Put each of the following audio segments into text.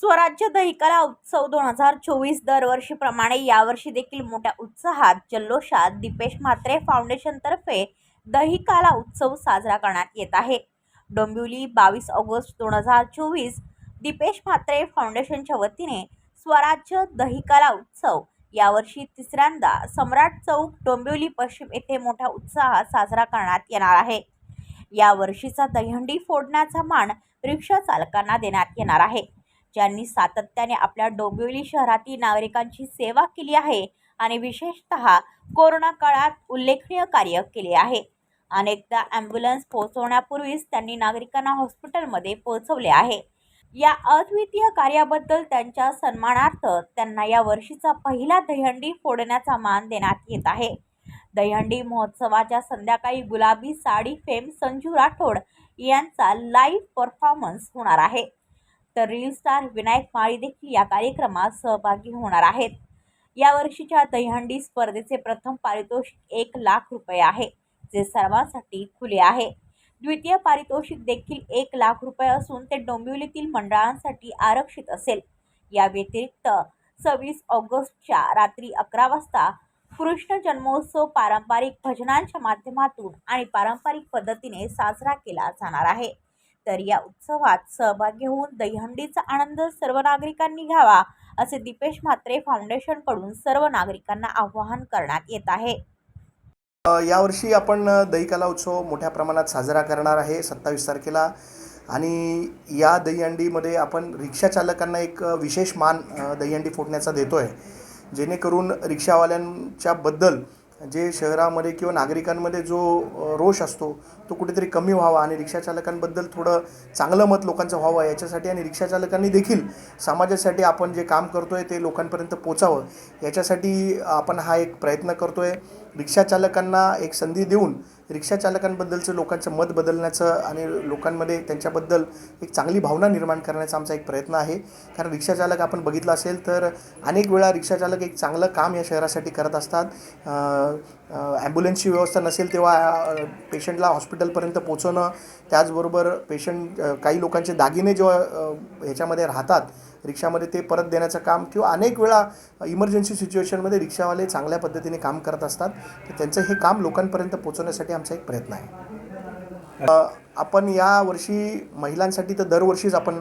स्वराज्य दहिकला उत्सव दोन हजार चोवीस दरवर्षीप्रमाणे यावर्षी देखील मोठ्या उत्साहात जल्लोषात दीपेश म्हात्रे फाउंडेशनतर्फे दहिकाला उत्सव साजरा करण्यात येत आहे. डोंबिवली बावीस ऑगस्ट दोन हजार चोवीस दीपेश म्हात्रे फाउंडेशनच्या वतीने स्वराज्य दहिकाला उत्सव यावर्षी तिसऱ्यांदा सम्राट चौक डोंबिवली पश्चिम येथे मोठ्या उत्साहात साजरा करण्यात येणार आहे. या वर्षीचा दहीहंडी फोडण्याचा मान रिक्षा चालकांना देण्यात येणार आहे. ज्यांनी सातत्याने आपल्या डोंबिवली शहरातील नागरिकांची सेवा केली आहे आणि विशेषतः कोरोना काळात उल्लेखनीय कार्य केले आहे. अनेकदा ॲम्ब्युलन्स पोहोचवण्यापूर्वीच त्यांनी नागरिकांना हॉस्पिटलमध्ये पोहोचवले आहे. या अद्वितीय कार्याबद्दल त्यांच्या सन्मानार्थ त्यांना या वर्षीचा पहिला दहीहंडी फोडण्याचा मान देण्यात येत आहे. दहीहंडी महोत्सवाच्या संध्याकाळी गुलाबी साडी फेम संजू राठोड यांचा लाईव्ह परफॉर्मन्स होणार आहे. तर रील स्टार विनायक माळी देखील या कार्यक्रमात सहभागी होणार आहेत. या वर्षीच्या दहीहंडी स्पर्धेचे प्रथम पारितोषिक एक लाख रुपये आहे जे सर्वांसाठी खुले आहे. द्वितीय पारितोषिक देखील एक लाख रुपये असून ते डोंबिवलीतील मंडळांसाठी आरक्षित असेल. या व्यतिरिक्त सव्वीस ऑगस्टच्या रात्री अकरा वाजता कृष्ण जन्मोत्सव पारंपरिक भजनांच्या माध्यमातून आणि पारंपरिक पद्धतीने साजरा केला जाणार आहे. तर या उत्सवात सहभागी होऊन दहीहंडीचा आनंद सर्व नागरिकांनी घ्यावा असे दीपेश म्हात्रे फाउंडेशनकडून सर्व नागरिकांना आवाहन करण्यात येत आहे. यावर्षी आपण अ, दहीकाला उत्सव मोठ्या प्रमाणात साजरा करणार आहे सत्तावीस तारखेला आणि या दहीहंडीमध्ये आपण रिक्षा चालकांना एक विशेष मान दहीहंडी फोडण्याचा देतो आहे जेणेकरून रिक्षावाल्यांच्याबद्दल जे शहरामध्ये किंवा नागरिकांमध्ये जो रोष असतो तो कुठेतरी कमी व्हावा आणि रिक्षाचालकांबद्दल थोडं चांगलं मत लोकांचं व्हावं याच्यासाठी आणि रिक्षाचालकांनी देखील समाजासाठी आपण जे काम करतो आहे ते लोकांपर्यंत पोचावं याच्यासाठी आपण हा एक प्रयत्न करतो आहे रिक्षाचालकांना एक संधी देऊन रिक्षाचालकांबद्दलचं लोकांचं मत बदलण्याचं आणि लोकांमध्ये त्यांच्याबद्दल एक चांगली भावना निर्माण करण्याचा आमचा एक प्रयत्न आहे. कारण रिक्षाचालक आपण बघितलं असेल तर अनेक वेळा रिक्षाचालक एक चांगलं काम या शहरासाठी करत असतात. ॲम्ब्युलन्सची व्यवस्था नसेल तेव्हा पेशंटला हॉस्पिटलपर्यंत पोचवणं त्याचबरोबर पेशंट काही लोकांचे दागिने जेव्हा ह्याच्यामध्ये राहतात रिक्षामध्ये ते परत देण्याचं काम किंवा अनेक वेळा इमर्जन्सी सिच्युएशनमध्ये रिक्षावाले चांगल्या पद्धतीने काम करत असतात. तर त्यांचं हे काम लोकांपर्यंत पोचवण्यासाठी आमचा एक प्रयत्न आहे. आपण आपण यावर्षी महिलांसाठी तर दरवर्षीच आपण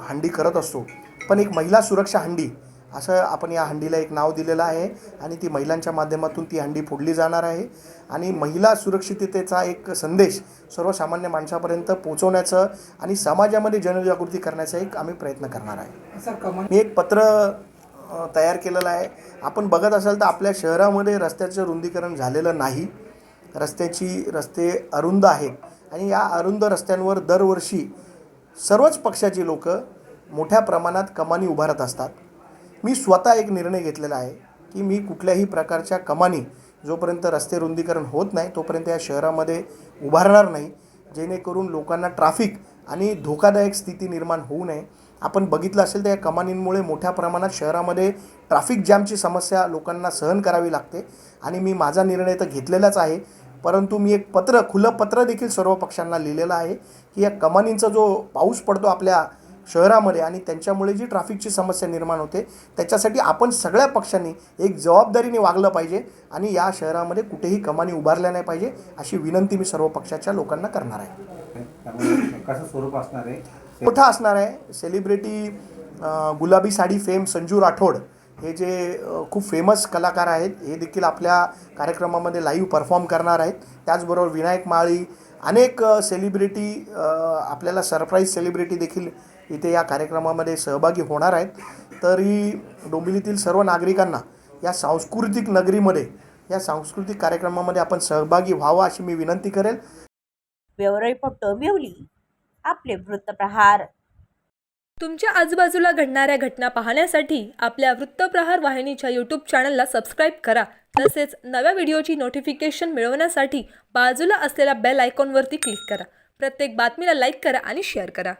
हंडी करत असतो. पण एक महिला सुरक्षा हंडी असं आपण या हंडीला एक नाव दिलेलं आहे आणि ती महिलांच्या माध्यमातून ती हंडी फोडली जाणार आहे. आणि महिला सुरक्षिततेचा एक संदेश सर्वसामान्य माणसापर्यंत पोहोचवण्याचं आणि समाजामध्ये जनजागृती करण्याचा एक आम्ही प्रयत्न करणार आहे. मी एक पत्र तयार केलेलं आहे. आपण बघत असाल तर आपल्या शहरामध्ये रस्त्याचं रुंदीकरण झालेलं नाही. रस्त्याची रस्ते अरुंद आहेत आणि या अरुंद रस्त्यांवर दरवर्षी सर्वच पक्षाची लोक मोठ्या प्रमाणात कमानी उभारत असतात. मी स्वतः एक निर्णय घेतलेला आहे की मी कुठल्याही प्रकारच्या कमानी जोपर्यंत रस्ते रुंदीकरण होत नाही तोपर्यंत या शहरामध्ये उभारणार नाही जेणेकरून लोकांना ट्राफिक आणि धोकादायक स्थिती निर्माण होऊ नये. आपण बघितलं असेल तर या कमानींमुळे मोठ्या प्रमाणात शहरामध्ये ट्राफिक जॅमची समस्या लोकांना सहन करावी लागते आणि मी माझा निर्णय तर घेतलेलाच आहे परंतु मी एक पत्र खुलं पत्र देखील सर्व पक्षांना लिहिलेलं आहे की या कमानींचा जो पाऊस पडतो आपल्या शहरामध्ये आणि त्यांच्यामुळे जी ट्रॅफिकची समस्या निर्माण होते त्याच्यासाठी आपण सगळ्या पक्षांनी एक जबाबदारीने वागलं पाहिजे आणि या शहरामध्ये कुठेही कमानी उभारल्या नाही पाहिजे अशी विनंती मी सर्व पक्षाच्या लोकांना करणार आहे. कसं स्वरूप असणार आहे? मोठा असणार आहे. सेलिब्रिटी गुलाबी साडी फेम संजू राठोड हे जे खूप फेमस कलाकार आहेत हे देखील आपल्या कार्यक्रमामध्ये लाईव्ह परफॉर्म करणार आहेत. त्याचबरोबर विनायक माळी अनेक सेलिब्रिटी आपल्याला सरप्राईज सेलिब्रिटी देखील इथे या कार्यक्रमामध्ये सहभागी होणार आहेत. तरी डोंबिवलीतील सर्व नागरिकांना या सांस्कृतिक नगरीमध्ये या सांस्कृतिक कार्यक्रमामध्ये आपण सहभागी व्हावं अशी मी विनंती करेल. Bureau report Dombivli. आपले वृत्तप्रहार तुमच्या आजूबाजूला घडणाऱ्या घटना पाहण्यासाठी आपल्या वृत्तप्रहार वाहिनीच्या यूट्यूब चॅनलला सबस्क्राईब करा. तसेच नव्या व्हिडिओची नोटिफिकेशन मिळवण्यासाठी बाजूला असलेल्या बेल आयकॉनवरती क्लिक करा. प्रत्येक बातमीला लाईक करा आणि शेअर करा.